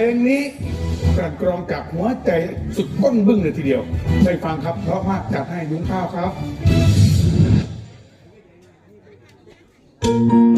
พลงนี้กลั่นกรองกับหัวใจสุดก้นบึ้งเลยทีเดียวไปฟังครับเพราะว่าจัดให้ยุ้งข้าวครับ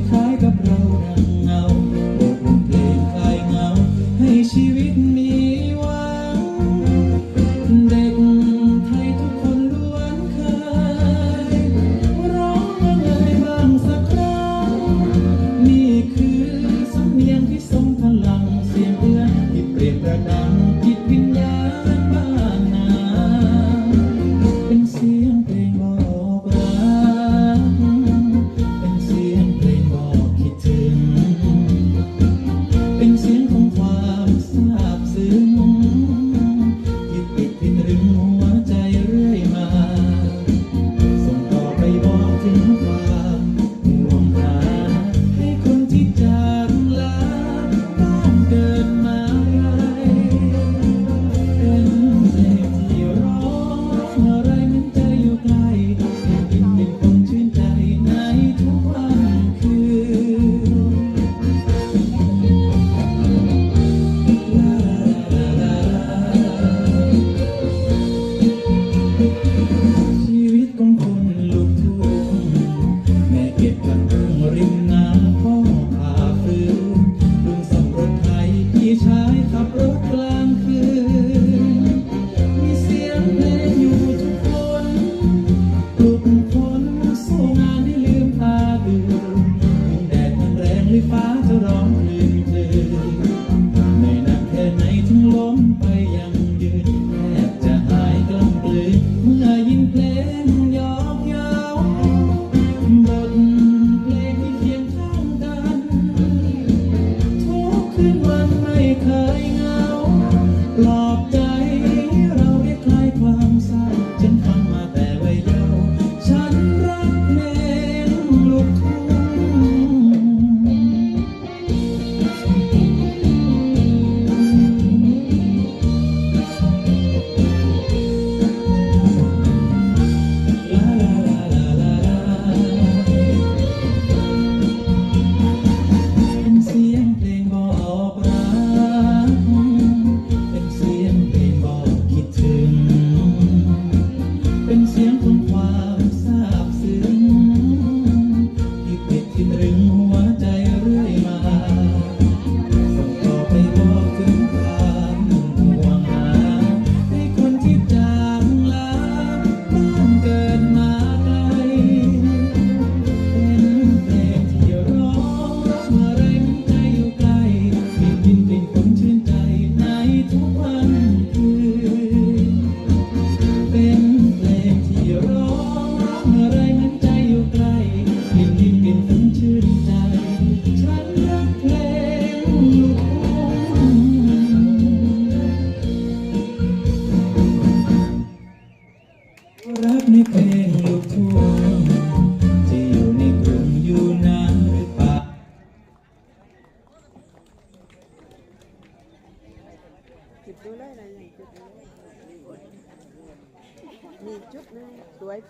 because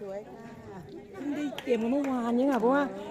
สวยค่ะ เตรียมกันเมื่อวานนี้ค่ะเพราะว่า